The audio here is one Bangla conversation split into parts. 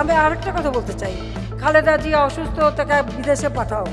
আমি আরেকটা কথা বলতে চাই। খালেদা জিয়া অসুস্থ, তাকে বিদেশে পাঠাও।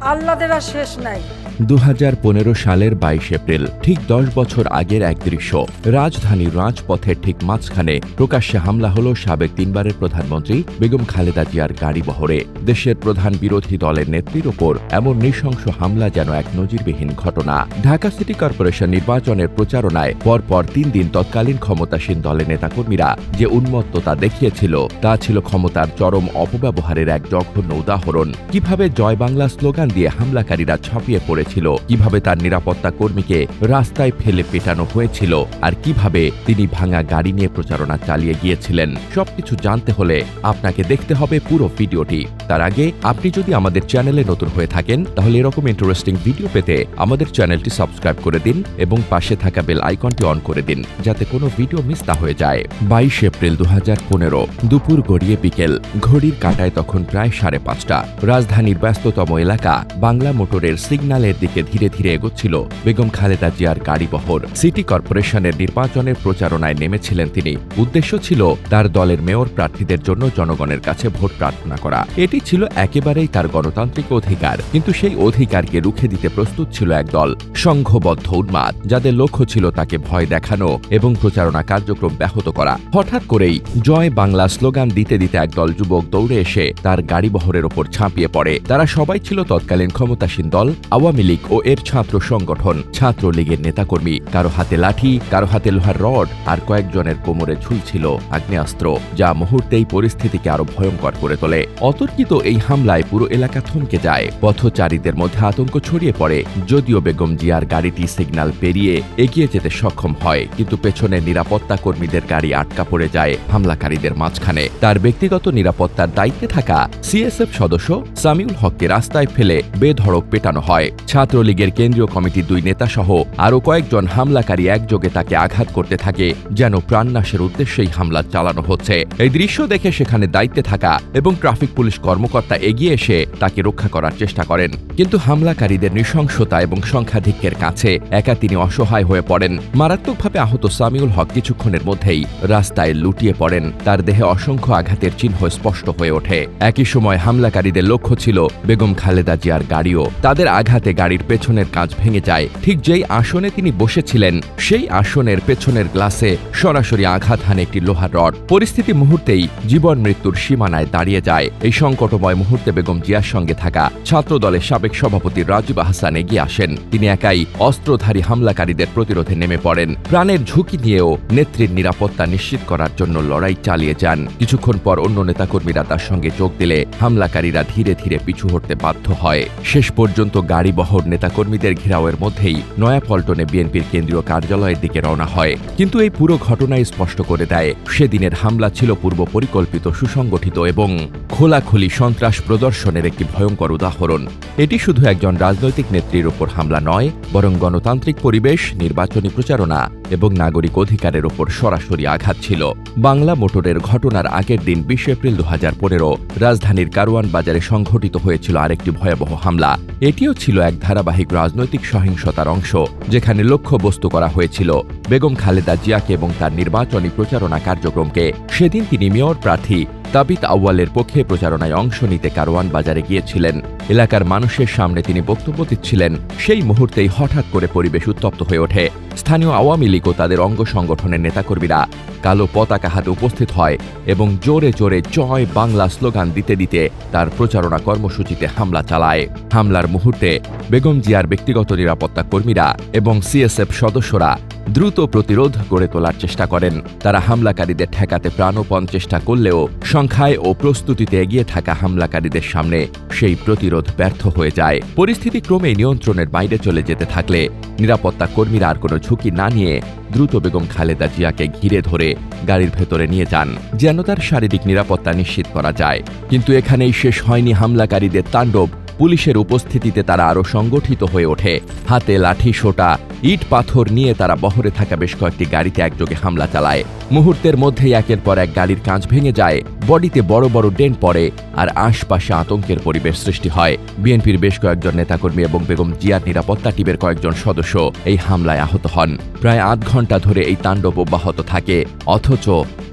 আল্লাদের আর শেষ নাই। দু হাজার পনেরো সালের বাইশ এপ্রিল, ঠিক দশ বছর আগের এক দৃশ্য। রাজধানীর রাজপথের ঠিক মাঝখানে প্রকাশ্যে হামলা হল সাবেক তিনবারের প্রধানমন্ত্রী বেগম খালেদা জিয়ার গাড়ি বহরে। দেশের প্রধান বিরোধী দলের নেত্রীর ওপর এমন নৃশংস হামলা যেন এক নজিরবিহীন ঘটনা। ঢাকা সিটি কর্পোরেশন নির্বাচনের প্রচারণায় পরপর তিন দিন তৎকালীন ক্ষমতাসীন দলের নেতাকর্মীরা যে উন্মত্ততা দেখিয়েছিল, তা ছিল ক্ষমতার চরম অপব্যবহারের এক জঘন্য উদাহরণ। কীভাবে জয় বাংলা স্লোগান দিয়ে হামলাকারীরা ছাপিয়ে পড়েছিল কীভাবে তার নিরাপত্তা কর্মীকে রাস্তায় ফেলে পেটানো হয়েছিল আর কীভাবে তিনি ভাঙা গাড়ি নিয়ে প্রচারণা চালিয়ে গিয়েছিলেন, সবকিছু জানতে হলে আপনাকে দেখতে হবে পুরো ভিডিওটি। তার আগে, আপনি যদি আমাদের চ্যানেলে নতুন হয়ে থাকেন, তাহলে এরকম ইন্টারেস্টিং ভিডিও পেতে আমাদের চ্যানেলটি সাবস্ক্রাইব করে দিন এবং পাশে থাকা বেল আইকনটি অন করে দিন, যাতে কোনো ভিডিও মিস না হয়ে যায়। বাইশ এপ্রিল দু হাজার পনেরো, দুপুর গড়িয়ে বিকেল, ঘড়ির কাটায় তখন প্রায় সাড়ে পাঁচটা। রাজধানীর ব্যস্ততম এলাকা বাংলা মোটরের সিগন্যালের দিকে ধীরে ধীরে এগোচ্ছিল বেগম খালেদা জিয়ার গাড়ি বহর সিটি কর্পোরেশনের নির্বাচনের প্রচারণায় নেমেছিলেন তিনি। উদ্দেশ্য ছিল তার দলের মেয়র প্রার্থীদের জন্য জনগণের কাছে ভোট প্রার্থনা করা। এটি ছিল একেবারেই তার গণতান্ত্রিক অধিকার, কিন্তু সেই অধিকারকে রুখে দিতে প্রস্তুত ছিল একদল সংঘবদ্ধ উন্মাদ, যাদের লক্ষ্য ছিল তাকে ভয় দেখানো এবং প্রচারণা কার্যক্রম ব্যাহত করা। হঠাৎ করেই জয় বাংলা স্লোগান দিতে দিতে একদল যুবক দৌড়ে এসে তার গাড়ি বহরের ওপর ঝাঁপিয়ে পড়ে। তারা সবাই ছিল তৎকালীন ক্ষমতাসীন দল, আওয়ামী লীগ ও এর ছাত্র সংগঠন, ছাত্রলীগের নেতাকর্মী, কারও হাতে লাঠি, কারও হাতে লোহার রড আর কয়েকজনের কোমরে ঝুলছিল আগ্নেয়াস্ত্র, যা মুহূর্তেই পরিস্থিতিকে আরও ভয়ঙ্কর করে তোলে। অতর্কিত এই হামলায় পুরো এলাকা থমকে যায়। পথচারীদের মধ্যে আতঙ্ক ছড়িয়ে পড়ে, যদিও বেগম জিয়ার গাড়িটি সিগন্যাল পেরিয়ে এগিয়ে যেতে সক্ষম হয়, কিন্তু পেছনে নিরাপত্তা কর্মীদের গাড়ি আটকা পড়ে যায় হামলাকারীদের মাঝখানে। তার ব্যক্তিগত নিরাপত্তার দায়িত্বে থাকা সিএসএফ সদস্য সামিউল হককে রাস্তায় ফেলে বেধড়ক পেটানো হয়। ছাত্রলীগের কেন্দ্রীয় কমিটির দুই নেতা সহ আরও কয়েকজন হামলাকারী একযোগে তাকে আঘাত করতে থাকে, যেন প্রাণনাশের উদ্দেশ্যেই হামলা চালানো হচ্ছে। এই দৃশ্য দেখে সেখানে দায়িত্বে থাকা এবং ট্রাফিক পুলিশ কর্মকর্তা এগিয়ে এসে তাকে রক্ষা করার চেষ্টা করেন। কিন্তু হামলাকারীদের নৃশংসতা এবং সংখ্যাধিক্যের কাছে একা তিনি অসহায় হয়ে পড়েন। মারাত্মকভাবে আহত সামিউল হক কিছুক্ষণের মধ্যেই রাস্তায় লুটিয়ে পড়েন। তার দেহে অসংখ্য আঘাতের চিহ্ন স্পষ্ট হয়ে ওঠে। একই সময় হামলাকারীদের লক্ষ্য ছিল বেগম খালেদা জিয়ার গাড়িও। তাদের আঘাতে গাড়ির পেছনের কাঁচ ভেঙে যায়। ঠিক যেই আসনে তিনি বসেছিলেন, সেই আসনের পেছনের গ্লাসে সরাসরি আঘাত হানে একটি লোহার রড। পরিস্থিতি মুহূর্তেই জীবন মৃত্যুর সীমানায় দাঁড়িয়ে যায়। এই সংকটময় মুহূর্তে বেগম জিয়ার সঙ্গে থাকা ছাত্র দলের সাবেক সভাপতি রাজীব আহসান এগিয়ে আসেন। তিনি একাই অস্ত্রধারী হামলাকারীদের প্রতিরোধে নেমে পড়েন। প্রাণের ঝুঁকি নিয়েও নেত্রীর নিরাপত্তা নিশ্চিত করার জন্য লড়াই চালিয়ে যান। কিছুক্ষণ পর অন্য নেতাকর্মীরা তার সঙ্গে যোগ দিলে হামলাকারীরা ধীরে ধীরে পিছু হটতে বাধ্য হয়। শেষ পর্যন্ত গাড়ি বহর নেতাকর্মীদের ঘেরাওয়ের মধ্যেই নয়াপল্টনে বিএনপির কেন্দ্রীয় কার্যালয়ের দিকে রওনা হয়। কিন্তু এই পুরো ঘটনাই স্পষ্ট করে দেয়, সেদিনের হামলা ছিল পূর্ব পরিকল্পিত, সুসংগঠিত এবং খোলাখুলি সন্ত্রাস প্রদর্শনের একটি ভয়ঙ্কর উদাহরণ। এটি শুধু একজন রাজনৈতিক নেত্রীর ওপর হামলা নয়, বরং গণতান্ত্রিক পরিবেশ, নির্বাচনী প্রচারণা এবং নাগরিক অধিকারের ওপর সরাসরি আঘাত ছিল। বাংলা মোটরের ঘটনার আগের দিন বিশ এপ্রিল দু হাজার পনেরো রাজধানীর কারওয়ান বাজারে সংঘটিত হয়েছিল আরেকটি ভয়াবহ হামলা। এটিও ছিল এক ধারাবাহিক রাজনৈতিক সহিংসতার অংশ, যেখানে লক্ষ্য বস্তু করা হয়েছিল বেগম খালেদা জিয়াকে এবং তার নির্বাচনী প্রচারণা কার্যক্রমকে। সেদিন তিনি মেয়র প্রার্থী তাবিত আউয়ালের পক্ষে প্রচারণায় অংশ নিতে কারওয়ান বাজারে গিয়েছিলেন। এলাকার মানুষের সামনে তিনি বক্তব্য দিচ্ছিলেন। সেই মুহূর্তেই হঠাৎ করে পরিবেশ উত্তপ্ত হয়ে ওঠে। স্থানীয় আওয়ামী লীগ ও তাদের অঙ্গ সংগঠনের নেতাকর্মীরা কালো পতাকা হাতে উপস্থিত হয় এবং জোরে জোরে জয় বাংলা স্লোগান দিতে দিতে তার প্রচারণা কর্মসূচিতে হামলা চালায়। হামলার মুহূর্তে বেগম জিয়ার ব্যক্তিগত নিরাপত্তা কর্মীরা এবং সিএসএফ সদস্যরা দ্রুত প্রতিরোধ গড়ে তোলার চেষ্টা করেন। তারা হামলাকারীদের ঠেকাতে প্রাণপণ চেষ্টা করলেও সংখ্যায় ও প্রস্তুতিতে এগিয়ে থাকা হামলাকারীদের সামনে সেই প্রতিরোধ ব্যর্থ হয়ে যায়। পরিস্থিতি ক্রমেই নিয়ন্ত্রণের বাইরে চলে যেতে থাকলে নিরাপত্তা কর্মীরা আর কোনো ঝুঁকি না নিয়ে দ্রুত বেগম খালেদা জিয়াকে ঘিরে ধরে গাড়ির ভেতরে নিয়ে যান, যেন তার শারীরিক নিরাপত্তা নিশ্চিত করা যায়। কিন্তু এখানেই শেষ হয়নি হামলাকারীদের তাণ্ডব। পুলিশের উপস্থিতিতে তারা আরও সংগঠিত হয়ে ওঠে। হাতে লাঠি, সোটা, ইট, পাথর নিয়ে তারা বহরে থাকা বেশ কয়েকটি গাড়িতে একযোগে হামলা চালায়। মুহূর্তের মধ্যেই একের পর এক গাড়ির কাঁচ ভেঙে যায়, বডিতে বড় বড় ডেন পড়ে আর আশপাশে আতঙ্কের পরিবেশ সৃষ্টি হয়। বিএনপির বেশ কয়েকজন নেতাকর্মী এবং বেগম জিয়ার নিরাপত্তা টিমের কয়েকজন সদস্য এই হামলায় আহত হন। প্রায় আধ ঘণ্টা ধরে এই তাণ্ডব অব্যাহত থাকে, অথচ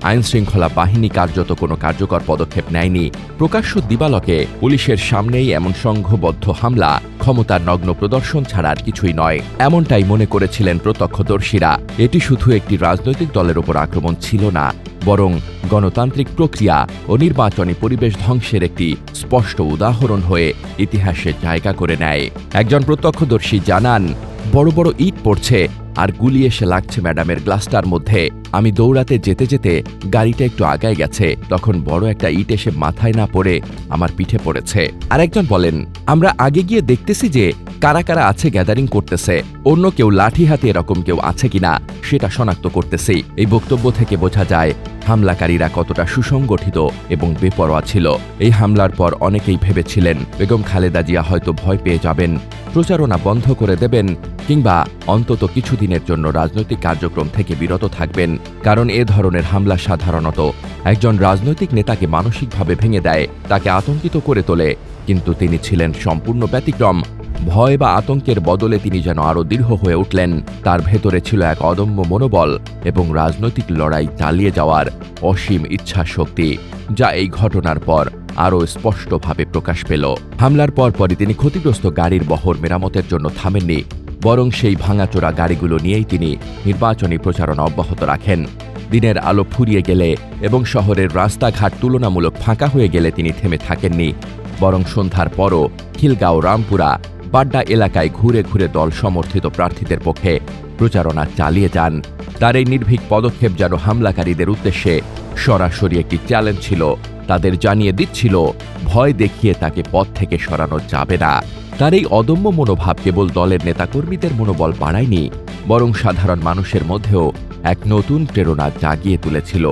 আইনশৃঙ্খলা বাহিনী কার্যত কোনো কার্যকর পদক্ষেপ নেয়নি। প্রকাশ্য দিবালকে পুলিশের সামনেই এমন সংঘবদ্ধ হামলা, ক্ষমতার নগ্ন প্রদর্শন ছাড়া আর কিছুই নয়। এমনটাই মনে করেছিলেন প্রত্যক্ষদর্শীরা। এটি শুধু একটি রাজনৈতিক দলের উপর আক্রমণ ছিল না, বরং গণতান্ত্রিক প্রক্রিয়া ও নির্বাচনী পরিবেশ ধ্বংসের একটি স্পষ্ট উদাহরণ হয়ে ইতিহাসে জায়গা করে নেয়। একজন প্রত্যক্ষদর্শী জানান, বড় বড় ইট পড়ছে, আর গুলি এসে লাগছে ম্যাডামের গ্লাসটার মধ্যে। আমি দৌড়াতে যেতে যেতে গাড়িটা একটু আগায় গেছে। তখন বড় একটা ইট এসে মাথায় না পড়ে আমার পিঠে পড়েছে। আর একজন বলেন, আমরা আগে গিয়ে দেখতেছি যে কারা কারা আছে গ্যাদারিং করতেছে। অন্য কেউ লাঠি হাতে এরকম কেউ আছে কিনা, সেটা শনাক্ত করতেছি। এই বক্তব্য থেকে বোঝা যায়, হামলাকারীরা কতটা সুসংগঠিত এবং বেপরোয়া ছিল। এই হামলার পর অনেকেই ভেবেছিলেন, বেগম খালেদা জিয়া হয়তো ভয় পেয়ে যাবেন। প্রচারণা বন্ধ করে দেবেন কিংবা অন্তত কিছুদিনের জন্য রাজনৈতিক কার্যক্রম থেকে বিরত থাকবেন। কারণ এ ধরনের হামলা সাধারণত একজন রাজনৈতিক নেতাকে মানসিকভাবে ভেঙে দেয়, তাকে আতঙ্কিত করে তোলে। কিন্তু তিনি ছিলেন সম্পূর্ণ ব্যতিক্রম। ভয় বা আতঙ্কের বদলে তিনি যেন আরও দৃঢ় হয়ে উঠলেন, তার ভেতরে ছিল এক অদম্য মনোবল এবং রাজনৈতিক লড়াই চালিয়ে যাওয়ার অসীম ইচ্ছা শক্তি যা এই ঘটনার পর আরও স্পষ্টভাবে প্রকাশ পেল। হামলার পরপরই তিনি ক্ষতিগ্রস্ত গাড়ির বহর মেরামতের জন্য থামেননি বরং সেই ভাঙাচোরা গাড়িগুলো নিয়েই তিনি নির্বাচনী প্রচারণা অব্যাহত রাখেন। দিনের আলো ফুরিয়ে গেলে এবং শহরের রাস্তাঘাট তুলনামূলক ফাঁকা হয়ে গেলে তিনি থেমে থাকেননি। বরং সন্ধ্যার পরও খিলগাঁও, রামপুরা, বাড্ডা এলাকায় ঘুরে ঘুরে দল সমর্থিত প্রার্থীদের পক্ষে প্রচারণা চালিয়ে যান। তার এই নির্ভীক পদক্ষেপ যেন হামলাকারীদের উদ্দেশ্যে সরাসরি একটি চ্যালেঞ্জ ছিল, তাদের জানিয়ে দিচ্ছিল, ভয় দেখিয়ে তাকে পথ থেকে সরানো যাবে না। তার এই অদম্য মনোভাব কেবল দলের নেতাকর্মীদের মনোবল বাড়ায়নি, বরং সাধারণ মানুষের মধ্যেও এক নতুন প্রেরণা জাগিয়ে তুলেছিল।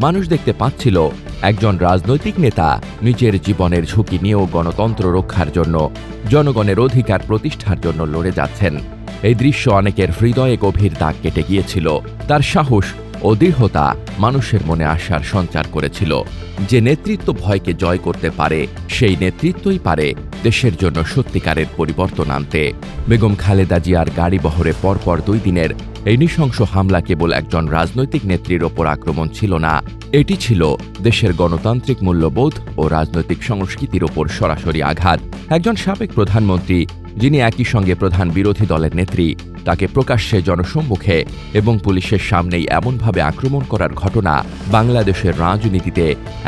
মানুষ দেখতে পাচ্ছিল, একজন রাজনৈতিক নেতা নিজের জীবনের ঝুঁকি নিয়েও গণতন্ত্র রক্ষার জন্য, জনগণের অধিকার প্রতিষ্ঠার জন্য লড়ে যাচ্ছেন। এই দৃশ্য অনেকের হৃদয়ে গভীর দাগ কেটে গিয়েছিল। তার সাহস ও দৃঢ়তা মানুষের মনে আশার সঞ্চার করেছিল। যে নেতৃত্ব ভয়কে জয় করতে পারে, সেই নেতৃত্বই পারে দেশের জন্য সত্যিকারের পরিবর্তন আনতে। বেগম খালেদা জিয়ার গাড়ি বহরে পরপর দুই দিনের এই নৃশংস হামলা কেবল একজন রাজনৈতিক নেত্রীর ওপর আক্রমণ ছিল না, এটি ছিল দেশের গণতান্ত্রিক মূল্যবোধ ও রাজনৈতিক সংস্কৃতির ওপর সরাসরি আঘাত। একজন সাবেক প্রধানমন্ত্রী, যিনি একই সঙ্গে প্রধান বিরোধী দলের নেত্রী তাকে প্রকাশ্যে জনসম্মুখে এবং পুলিশের সামনেই এমনভাবে আক্রমণ করার ঘটনা বাংলাদেশের রাজনীতিতে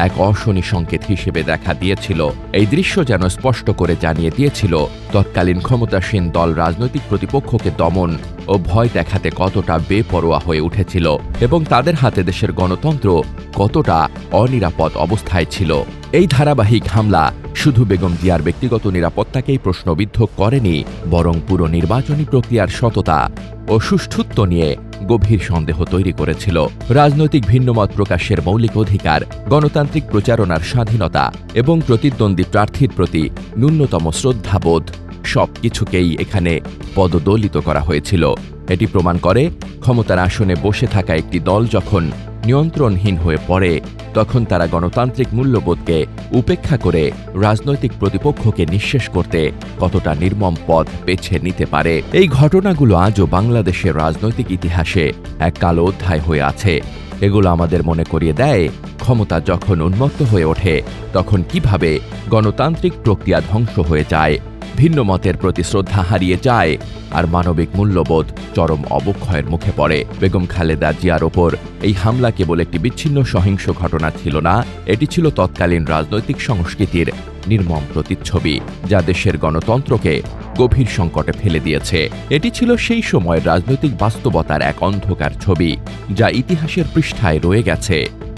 এক অশনি সংকেত হিসেবে দেখা দিয়েছিল। এই দৃশ্য যেন স্পষ্ট করে জানিয়ে দিয়েছিল, তৎকালীন ক্ষমতাসীন দল রাজনৈতিক প্রতিপক্ষকে দমন ও ভয় দেখাতে কতটা বেপরোয়া হয়ে উঠেছিল এবং তাদের হাতে দেশের গণতন্ত্র কতটা অনিরাপদ অবস্থায় ছিল। এই ধারাবাহিক হামলা শুধু বেগম জিয়ার ব্যক্তিগত নিরাপত্তাকেই প্রশ্নবিদ্ধ করেনি, বরং পুরো নির্বাচনী প্রক্রিয়ার সততা ও সুষ্ঠুত্ব নিয়ে গভীর সন্দেহ তৈরি করেছিল। রাজনৈতিক ভিন্নমত প্রকাশের মৌলিক অধিকার, গণতান্ত্রিক প্রচারণার স্বাধীনতা এবং প্রতিদ্বন্দ্বী প্রার্থীর প্রতি ন্যূনতম শ্রদ্ধাবোধ সব কিছুকেই এখানে পদদলিত করা হয়েছিল। এটি প্রমাণ করে ক্ষমতার আসনে বসে থাকা একটি দল যখন নিয়ন্ত্রণহীন হয়ে পড়ে, তখন তারা গণতান্ত্রিক মূল্যবোধকে উপেক্ষা করে রাজনৈতিক প্রতিপক্ষকে নিঃশেষ করতে কতটা নির্মম পথ বেছে নিতে পারে। এই ঘটনাগুলো আজও বাংলাদেশের রাজনৈতিক ইতিহাসে এক কালো অধ্যায় হয়ে আছে। এগুলো আমাদের মনে করিয়ে দেয়, ক্ষমতা যখন উন্মত্ত হয়ে ওঠে, তখন কীভাবে গণতান্ত্রিক প্রক্রিয়া ধ্বংস হয়ে যায় ভিন্ন মতের প্রতি শ্রদ্ধা হারিয়ে যায় আর মানবিক মূল্যবোধ চরম অবক্ষয়ের মুখে পড়ে। বেগম খালেদা জিয়ার ওপর এই হামলা কেবল একটি বিচ্ছিন্ন সহিংস ঘটনা ছিল না, এটি ছিল তৎকালীন রাজনৈতিক সংস্কৃতির নির্মম প্রতিচ্ছবি, যা দেশের গণতন্ত্রকে গভীর সংকটে ফেলে দিয়েছে। এটি ছিল সেই সময়ের রাজনৈতিক বাস্তবতার এক অন্ধকার ছবি, যা ইতিহাসের পৃষ্ঠায় রয়ে গেছে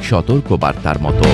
সতর্ক বার্তার মতো।